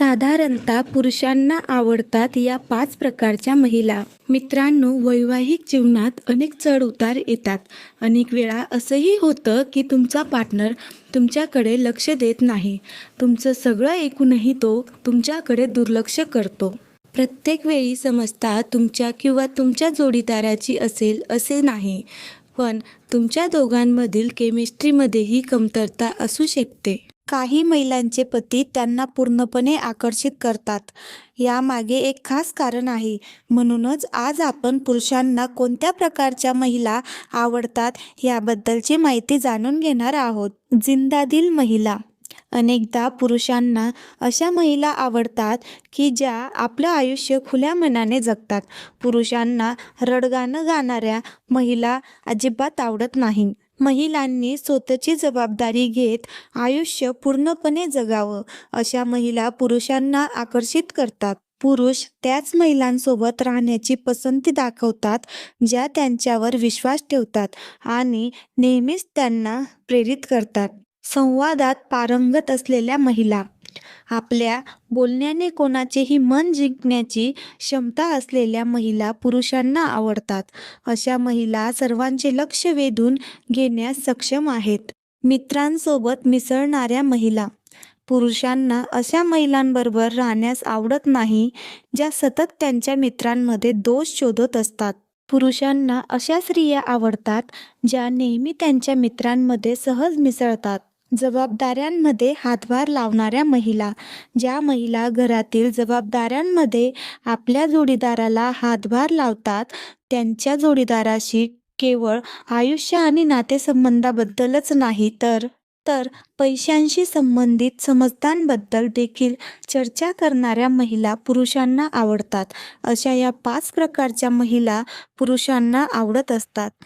साधारणतः पुरुषांना आवडतात या पाच प्रकारच्या महिला. मित्रांनो वैवाहिक जीवनात अनेक चढ उतार येतात. अनेक वेळा असंही होतं की तुमचा पार्टनर तुमच्याकडे लक्ष देत नाही. तुमचं सगळं ऐकूनही तो तुमच्याकडे दुर्लक्ष करतो. प्रत्येक वेळी समजता तुमच्या किंवा तुमच्या जोडीदाराची असेल असे नाही. पण तुमच्या दोघांमधील केमिस्ट्रीमध्येही कमतरता असू शकते. काही महिलांचे पती त्यांना पूर्णपणे आकर्षित करतात. यामागे एक खास कारण आहे. म्हणूनच आज आपण पुरुषांना कोणत्या प्रकारच्या महिला आवडतात याबद्दलची माहिती जाणून घेणार आहोत. जिंदादिल महिला. अनेकदा पुरुषांना अशा महिला आवडतात की ज्या आपलं आयुष्य खुल्या मनाने जगतात. पुरुषांना रडगाणं गाणाऱ्या महिला अजिबात आवडत नाही. महिलांनी स्वतःची जबाबदारी घेत आयुष्य पूर्णपणे जगावं अशा महिला पुरुषांना आकर्षित करतात. पुरुष त्याच महिलांसोबत राहण्याची पसंती दाखवतात ज्या त्यांच्यावर विश्वास ठेवतात आणि नेहमीच त्यांना प्रेरित करतात. संवादात पारंगत असलेल्या महिला आपल्या बोलण्याने कोणाचेही मन जिंकण्याची क्षमता असलेल्या महिला पुरुषांना आवडतात. अशा महिला सर्वांचे लक्ष वेधून घेण्यास सक्षम आहेत. मित्रांसोबत मिसळणाऱ्या महिला. पुरुषांना अशा महिलांबरोबर राहण्यास आवडत नाही ज्या सतत त्यांच्या मित्रांमध्ये दोष शोधत असतात. पुरुषांना अशा स्त्रिया आवडतात ज्या नेहमी त्यांच्या मित्रांमध्ये सहज मिसळतात. जबाबदाऱ्यांमध्ये हातभार लावणाऱ्या महिला. ज्या महिला घरातील जबाबदाऱ्यांमध्ये आपल्या जोडीदाराला हातभार लावतात त्यांच्या जोडीदाराशी केवळ आयुष्य आणि नातेसंबंधाबद्दलच नाही तर तर पैशांशी संबंधित समजतांबद्दल देखील चर्चा करणाऱ्या महिला पुरुषांना आवडतात. अशा या पाच प्रकारच्या महिला पुरुषांना आवडत असतात.